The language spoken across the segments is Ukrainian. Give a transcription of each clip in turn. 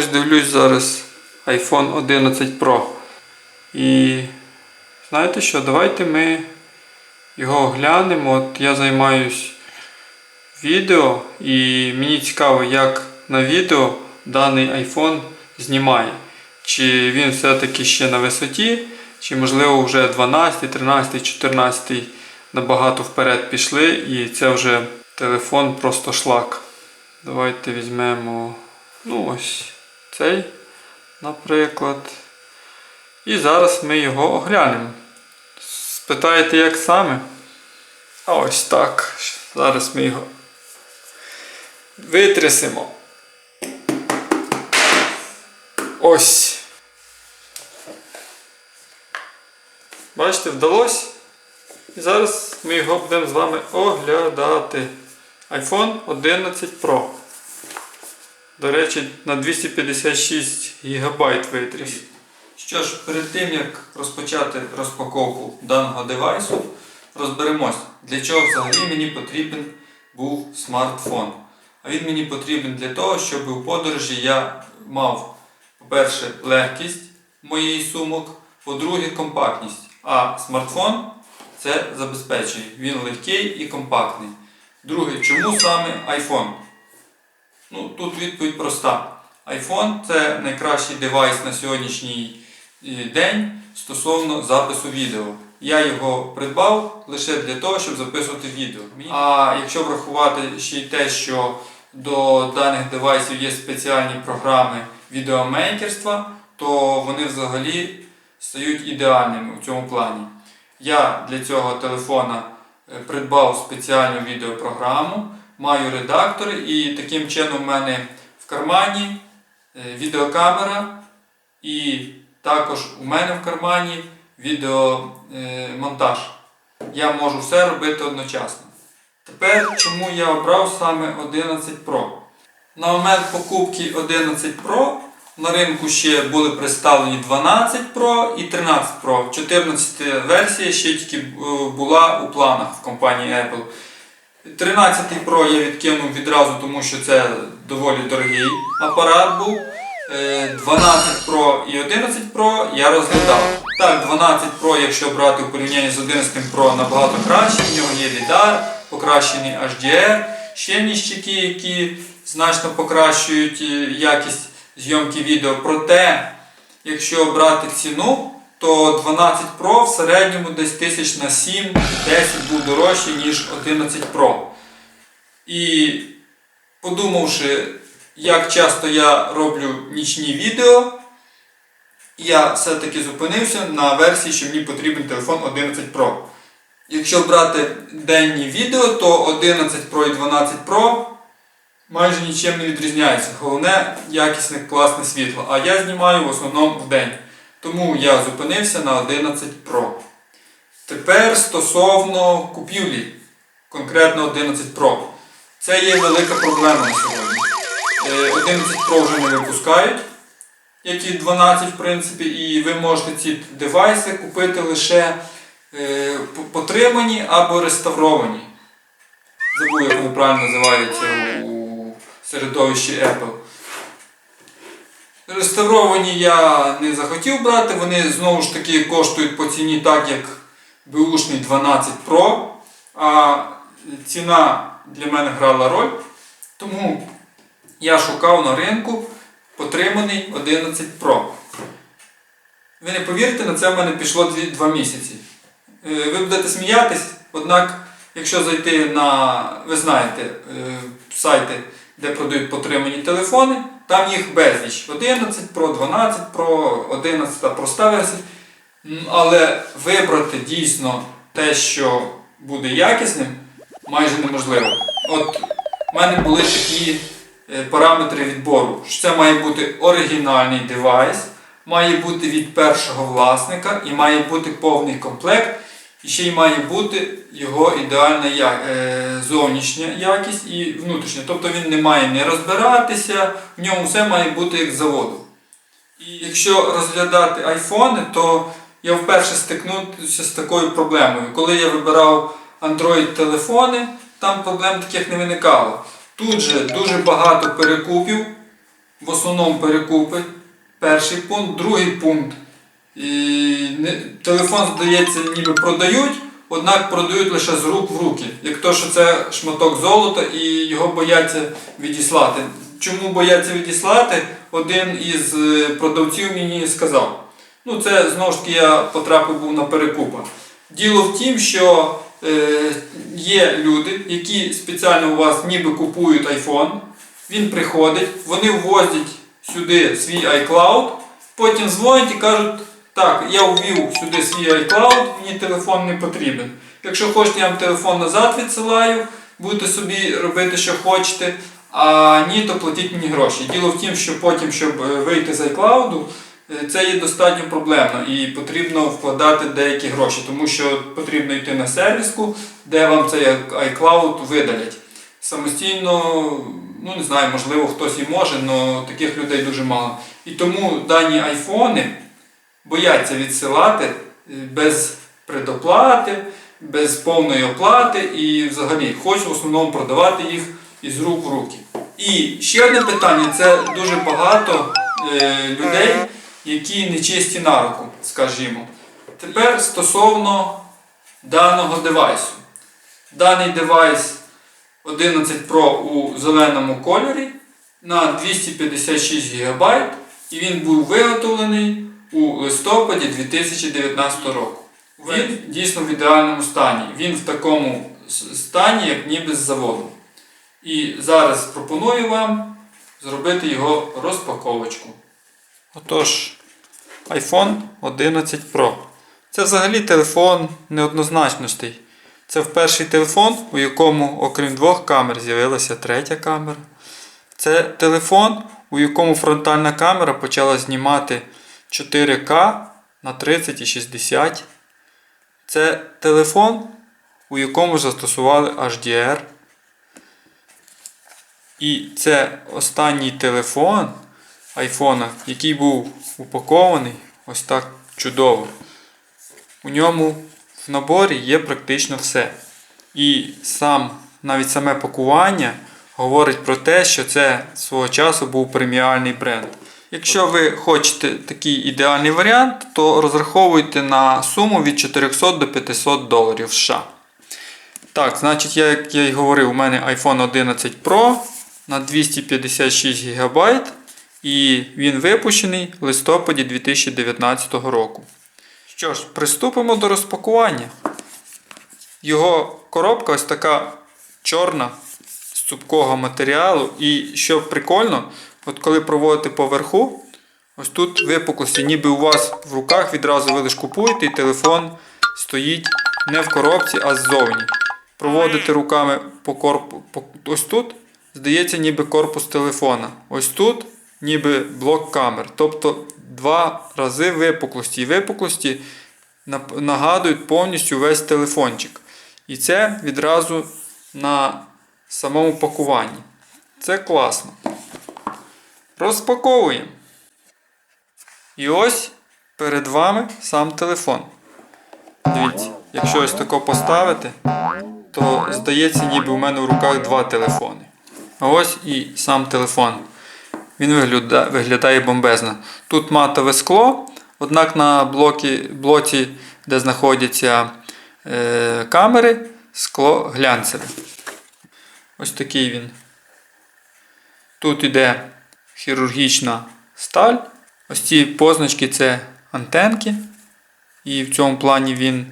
Ось дивлюсь зараз iPhone 11 Pro. І знаєте що, давайте ми його оглянемо. От я займаюсь відео і мені цікаво, як на відео даний iPhone знімає. Чи він все-таки ще на висоті, чи можливо вже 12, 13, 14 набагато вперед пішли і це вже телефон просто шлак. Давайте візьмемо ну ось цей, наприклад. І зараз ми його оглянемо. Спитаєте, як саме? А ось так. Зараз ми його витрясемо. Ось. Бачите, вдалося. І зараз ми його будемо з вами оглядати. iPhone 11 Pro. До речі, на 256 ГБ витріс. Що ж, перед тим як розпочати розпаковку даного девайсу, розберемось, для чого взагалі мені потрібен був смартфон. А він мені потрібен для того, щоб у подорожі я мав, по-перше, легкість моєї сумок, по-друге, компактність. А смартфон це забезпечує. Він легкий і компактний. Друге, чому саме iPhone? Ну, тут відповідь проста. iPhone це найкращий девайс на сьогоднішній е, день стосовно запису відео. Я його придбав лише для того, щоб записувати відео. А якщо врахувати ще й те, що до даних девайсів є спеціальні програми відеомейкерства, то вони взагалі стають ідеальними у цьому плані. Я для цього телефона е, придбав спеціальну відеопрограму, маю редактор і таким чином в мене в кармані е, відеокамера і також у мене в кармані відеомонтаж. Я можу все робити одночасно. Тепер чому я обрав саме 11 Pro? На момент покупки 11 Pro на ринку ще були представлені 12 Pro і 13 Pro. 14 версія ще тільки е, була у планах в компанії Apple. 13 Pro я відкинув відразу, тому що це доволі дорогий апарат був. Е, 12 Pro і 11 Pro я розглядав. Так, 12 Pro, якщо брати у порівнянні з 11 Pro, набагато краще. В нього є LiDAR, покращений HDR, ще ніщики, які значно покращують е, якість зйомки відео. Проте, якщо брати ціну, то 12 Pro в середньому десь тисяч на 7-10 був дорожчий, ніж 11 Pro. І подумавши, як часто я роблю нічні відео, я все-таки зупинився на версії, що мені потрібен телефон 11 Pro. Якщо брати денні відео, то 11 Pro і 12 Pro майже нічим не відрізняються. Головне якісне класне світло. А я знімаю в основному в день. Тому я зупинився на 11 Pro. Тепер стосовно купівлі, конкретно 11 Pro. Це є велика проблема на сьогодні. Е, 11 Pro вже не випускають, як і 12 в принципі, і ви можете ці девайси купити лише е, потримані або реставровані. Забув, як вони правильно називаються у середовищі Apple. Реставровані я не захотів брати, вони знову ж таки коштують по ціні так, як бушний 12 Pro. А ціна для мене грала роль. Тому я шукав на ринку потриманий 11 Pro. Ви не повірите, на це в мене пішло 2 місяці. Е, Ви будете сміятись, однак, якщо зайти на, ви знаєте, е, сайти, де продають потримані телефони, там їх безліч. 11 Pro, 12 Pro, 11 проста версія. М, Але вибрати дійсно те, що буде якісним, майже неможливо. От у мене були такі е, параметри відбору. що Це має бути оригінальний девайс, має бути від першого власника і має бути повний комплект. І ще й має бути його ідеальна я- е, зовнішня якість і внутрішня. Тобто він не має не розбиратися, в ньому все має бути як заводу. І якщо розглядати айфони, то я вперше стикнувся з такою проблемою. Коли я вибирав Android телефони, там проблем таких не виникало. Тут же дуже багато перекупів в основному перекупи. Перший пункт, другий пункт. І телефон, здається, ніби продають, однак продають лише з рук в руки. Як то, що це шматок золота і його бояться відіслати. Чому бояться відіслати? Один із е, продавців мені сказав. Ну, це знову ж таки я потрапив був на перекупа. Діло в тім, що е, є люди, які спеціально у вас ніби купують iPhone. Він приходить, вони ввозять сюди свій iCloud, потім дзвонять і кажуть, так, я ввів сюди свій iCloud, мені телефон не потрібен. Якщо хочете, я вам телефон назад відсилаю, будете собі робити, що хочете, а ні, то платіть мені гроші. Діло в тім, що потім, щоб е, вийти з iCloud, е, це є достатньо проблемно і потрібно вкладати деякі гроші, тому що потрібно йти на сервіску, де вам цей iCloud видалять. Самостійно, ну не знаю, можливо хтось і може, але таких людей дуже мало. І тому дані айфони бояться відсилати е, без предоплати, без повної оплати і взагалі хочуть в основному продавати їх із рук в руки. І ще одне питання: це дуже багато е, людей, які нечисті на руку, скажімо. Тепер стосовно даного девайсу. Даний девайс 11 Pro у зеленому кольорі на 256 ГБ і він був виготовлений у листопаді 2019 року. Він дійсно в ідеальному стані. Він в такому стані, як ніби з заводу. І зараз пропоную вам зробити його розпаковочку. Отож, iPhone 11 Pro. Це взагалі телефон неоднозначностей. Це перший телефон, у якому, окрім двох камер, з'явилася третя камера. Це телефон, у якому фронтальна камера почала знімати 4К на 30 і 60. Це телефон, у якому застосували HDR. І це останній телефон айфона, який був упакований ось так чудово. У ньому в наборі є практично все. І сам, навіть саме пакування говорить про те, що це свого часу був преміальний бренд. Якщо ви хочете такий ідеальний варіант, то розраховуйте на суму від 400 до 500 доларів США. Так, значить, я, як я й говорив, у мене iPhone 11 Pro на 256 ГБ і він випущений в листопаді 2019 року. Що ж, приступимо до розпакування. Його коробка ось така чорна з цупкого матеріалу. І що прикольно, от коли проводите поверху, ось тут випуклості, ніби у вас в руках відразу ви лиш купуєте і телефон стоїть не в коробці, а ззовні. Проводите руками по корпу, по, ось тут, здається, ніби корпус телефона. Ось тут ніби блок камер. Тобто два рази випуклості. І випуклості нагадують повністю весь телефончик. І це відразу на самому пакуванні. Це класно. Розпаковуємо. І ось перед вами сам телефон. Дивіться, якщо ось тако поставити, то здається, ніби в мене в руках два телефони. А ось і сам телефон. Він виглядає, виглядає бомбезно. Тут матове скло, однак на блокі, блоці, де знаходяться е, камери, скло глянцеве. Ось такий він. Тут іде хірургічна сталь. Ось ці позначки це антенки. І в цьому плані він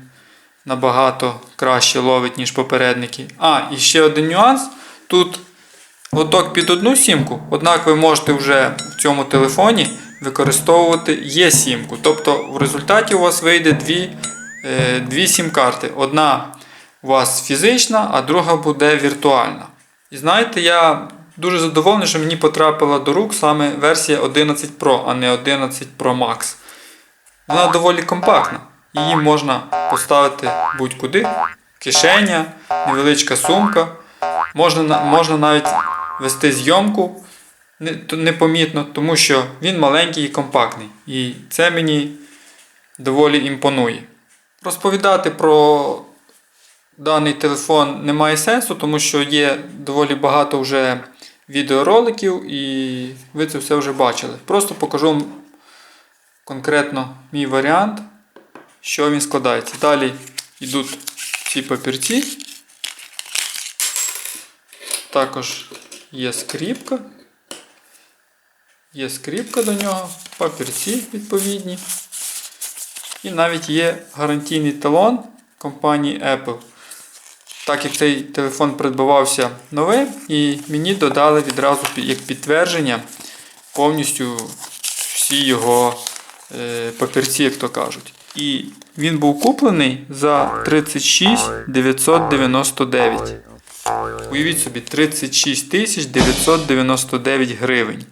набагато краще ловить, ніж попередники. А, і ще один нюанс. Тут лоток під одну сімку, однак ви можете вже в цьому телефоні використовувати є сімку. Тобто в результаті у вас вийде дві, е, дві сім-карти. Одна у вас фізична, а друга буде віртуальна. І знаєте, я дуже задоволений, що мені потрапила до рук саме версія 11 Pro, а не 11 Pro Max. Вона доволі компактна. Її можна поставити будь-куди. Кишеня, невеличка сумка. Можна, можна навіть вести зйомку непомітно, тому що він маленький і компактний. І це мені доволі імпонує. Розповідати про даний телефон немає сенсу, тому що є доволі багато вже відеороликів і ви це все вже бачили. Просто покажу вам конкретно мій варіант, що він складається. Далі йдуть ці папірці. Також є скріпка. Є скріпка до нього, папірці відповідні. І навіть є гарантійний талон компанії Apple. Так як цей телефон придбавався новим, і мені додали відразу як підтвердження повністю всі його е, папірці, як то кажуть. І він був куплений за 36 999. Уявіть собі, 36 999 гривень.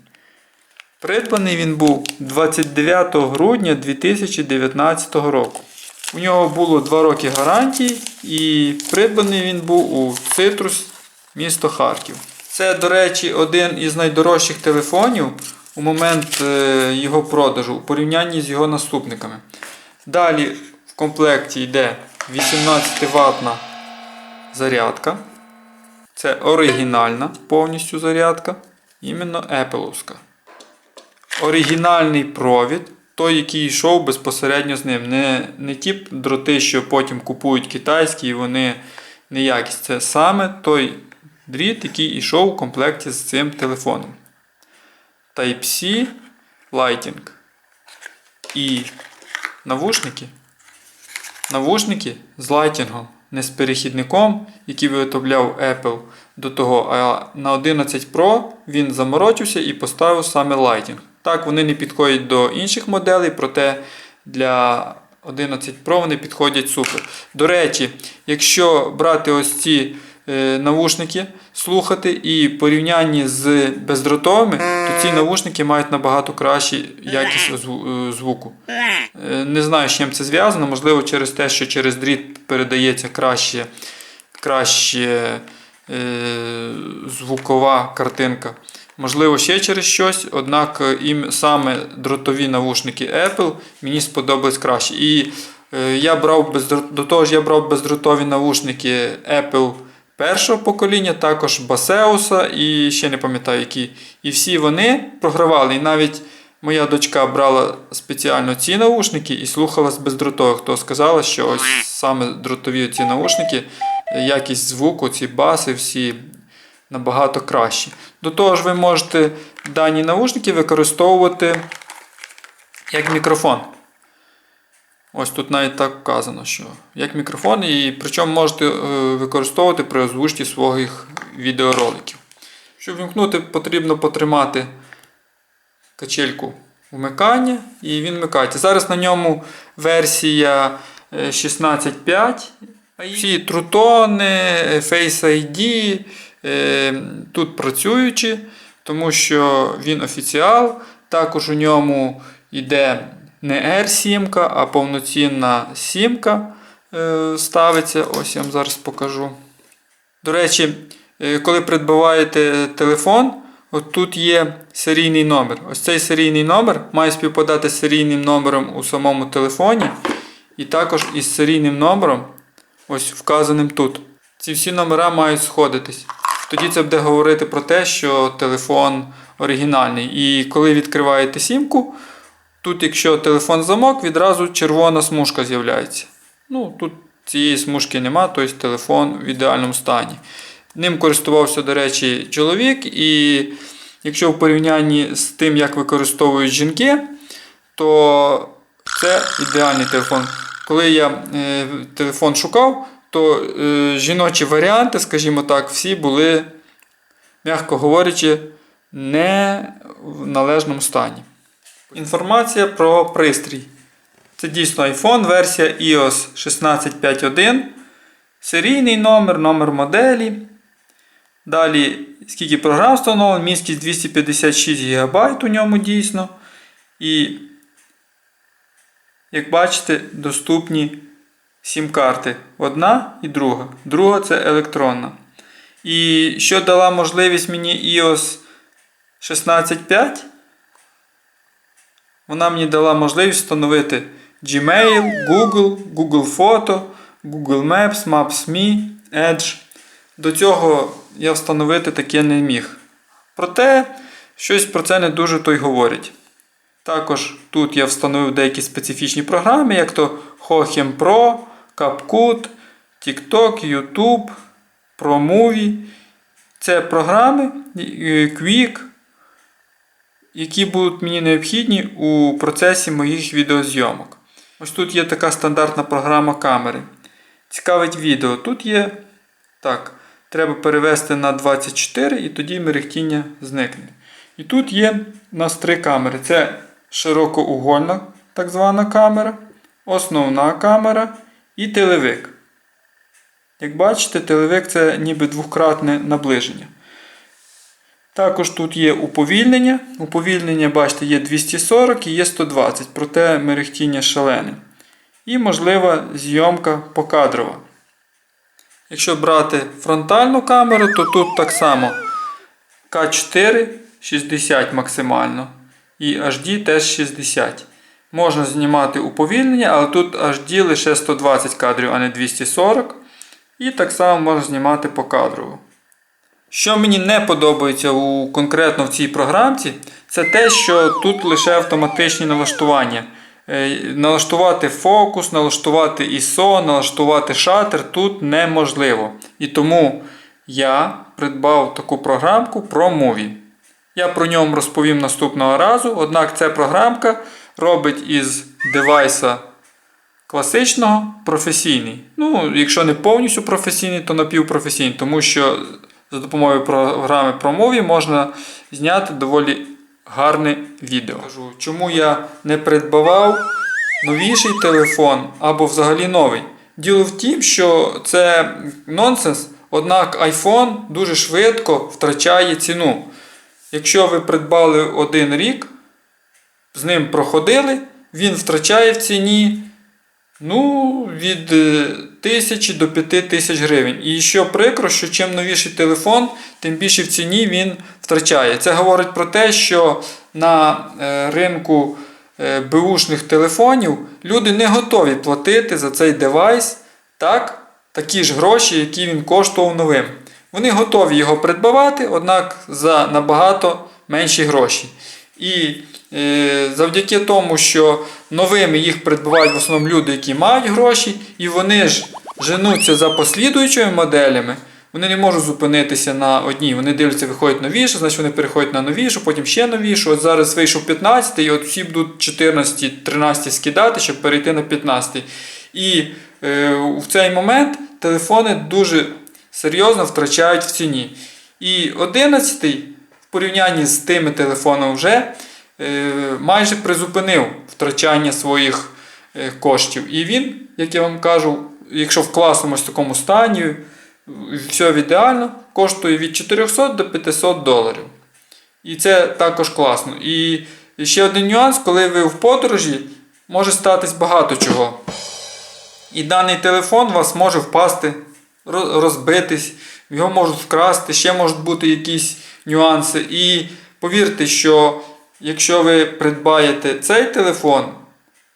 Придбаний він був 29 грудня 2019 року. У нього було 2 роки гарантії, і придбаний він був у Citrus, місто Харків. Це, до речі, один із найдорожчих телефонів у момент е, його продажу у порівнянні з його наступниками. Далі в комплекті йде 18 ватна зарядка. Це оригінальна повністю зарядка, іменно Apple'овська. Оригінальний провід, той, який йшов безпосередньо з ним. Не, не ті дроти, що потім купують китайські і вони неякісні. Це саме той дріт, який йшов у комплекті з цим телефоном. Type-C Lighting. І навушники. Навушники з лайтінгом, не з перехідником, який виготовляв Apple до того, а на 11 Pro він заморочився і поставив саме лайтінг. Так, вони не підходять до інших моделей, проте для 11 Pro вони підходять супер. До речі, якщо брати ось ці е, навушники, слухати і порівнянні з бездротовими, то ці навушники мають набагато кращу якість е, звуку. Е, Не знаю, з чим це зв'язано, можливо, через те, що через дріт передається краще, краще звукова картинка. Можливо, ще через щось, однак е, їм саме дротові навушники Apple мені сподобались краще. І е, я брав бездрот... до того ж я брав бездротові навушники Apple першого покоління, також Басеуса і ще не пам'ятаю які. І всі вони програвали. І навіть моя дочка брала спеціально ці навушники і слухала з бездротових, то сказала, що ось саме дротові ці навушники, е, якість звуку, ці баси, всі набагато кращі. До того ж, ви можете дані наушники використовувати як мікрофон. Ось тут навіть так вказано, що як мікрофон, і причому можете е, використовувати при озвучці своїх відеороликів. Щоб вімкнути, потрібно потримати качельку вмикання, і він вмикається. Зараз на ньому версія е, 16.5. Всі трутони, Face ID е, тут працюючі, тому що він офіціал. Також у ньому йде не R7, а повноцінна сімка е, ставиться. Ось я вам зараз покажу. До речі, е, коли придбаваєте телефон, от тут є серійний номер. Ось цей серійний номер має співпадати з серійним номером у самому телефоні. І також із серійним номером, ось вказаним тут. Ці всі номера мають сходитись. Тоді це буде говорити про те, що телефон оригінальний. І коли відкриваєте сімку, тут, якщо телефон замок, відразу червона смужка з'являється. Ну, тут цієї смужки нема, тобто телефон в ідеальному стані. Ним користувався, до речі, чоловік, і якщо в порівнянні з тим, як використовують жінки, то це ідеальний телефон. Коли я е, телефон шукав, то е, жіночі варіанти, скажімо так, всі були, м'яко говорячи, не в належному стані. Інформація про пристрій. Це дійсно iPhone, версія iOS 16.5.1. Серійний номер, номер моделі. Далі, скільки програм встановлено, міськість 256 ГБ у ньому дійсно. І, як бачите, доступні сім-карти. Одна і друга. Друга це електронна. І що дала можливість мені iOS 16.5? Вона мені дала можливість встановити Gmail, Google, Google Фото, Google Maps, Maps.me, Edge. До цього я встановити таке не міг. Проте щось про це не дуже то й говорять. Також тут я встановив деякі специфічні програми, як то Hohem Pro, CapCut, TikTok, YouTube, ProMovie. Це програми Quick, які будуть мені необхідні у процесі моїх відеозйомок. Ось тут є така стандартна програма камери. Цікавить відео. Тут є. Так, треба перевести на 24 і тоді мерехтіння зникне. І тут є у нас три камери. Це широкоугольна так звана камера, основна камера і телевик. Як бачите, телевик це ніби двократне наближення. Також тут є уповільнення. Уповільнення, бачите, є 240 і є 120, проте мерехтіння шалене. І можлива зйомка покадрова. Якщо брати фронтальну камеру, то тут так само К4 60 максимально. І HD теж 60. Можна знімати уповільнення, але тут HD лише 120 кадрів, а не 240. І так само можна знімати покадрово. Що мені не подобається у, конкретно в цій програмці, це те, що тут лише автоматичні налаштування. Е, Налаштувати фокус, налаштувати ISO, налаштувати шатер тут неможливо. І тому я придбав таку програмку ProMovie. Я про ньому розповім наступного разу. Однак ця програмка робить із девайса класичного професійний. Ну, якщо не повністю професійний, то напівпрофесійний, тому що за допомогою програми ProMovie можна зняти доволі гарне відео. Кажу, чому я не придбавав новіший телефон або взагалі новий. Діло в тім, що це нонсенс, однак iPhone дуже швидко втрачає ціну. Якщо ви придбали один рік, з ним проходили, він втрачає в ціні ну, від е, тисячі до 5 тисяч гривень. І що прикро, що чим новіший телефон, тим більше в ціні він втрачає. Це говорить про те, що на е, ринку е, беушних телефонів люди не готові платити за цей девайс так, такі ж гроші, які він коштував новим. Вони готові його придбавати, однак за набагато менші гроші. І е, завдяки тому, що новими їх придбають в основному люди, які мають гроші, і вони ж женуться за послідуючими моделями, вони не можуть зупинитися на одній. Вони дивляться, виходять новіше, значить вони переходять на новішу, потім ще новішу. От зараз вийшов 15 і от всі будуть 14, 13 скидати, щоб перейти на 15. І е, в цей момент телефони дуже серйозно втрачають в ціні. І 11 в порівнянні з тими телефонами вже е, майже призупинив втрачання своїх е, коштів. І він, як я вам кажу, якщо в класному такому стані, все ідеально, коштує від 400 до 500 доларів. І це також класно. І ще один нюанс, коли ви в подорожі, може статись багато чого. І даний телефон у вас може впасти, розбитись, його можуть вкрасти, ще можуть бути якісь нюанси. І повірте, що якщо ви придбаєте цей телефон,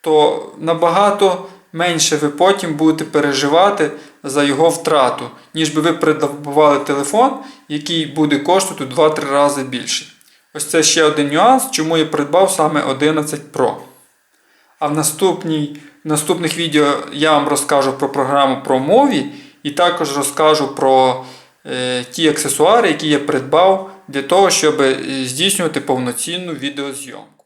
то набагато менше ви потім будете переживати за його втрату, ніж би ви придбавали телефон, який буде коштувати в 2-3 рази більше. Ось це ще один нюанс, чому я придбав саме 11 Pro. А в в наступних відео я вам розкажу про програму ProMovie і також розкажу про е, ті аксесуари, які я придбав для того, щоб е, здійснювати повноцінну відеозйомку.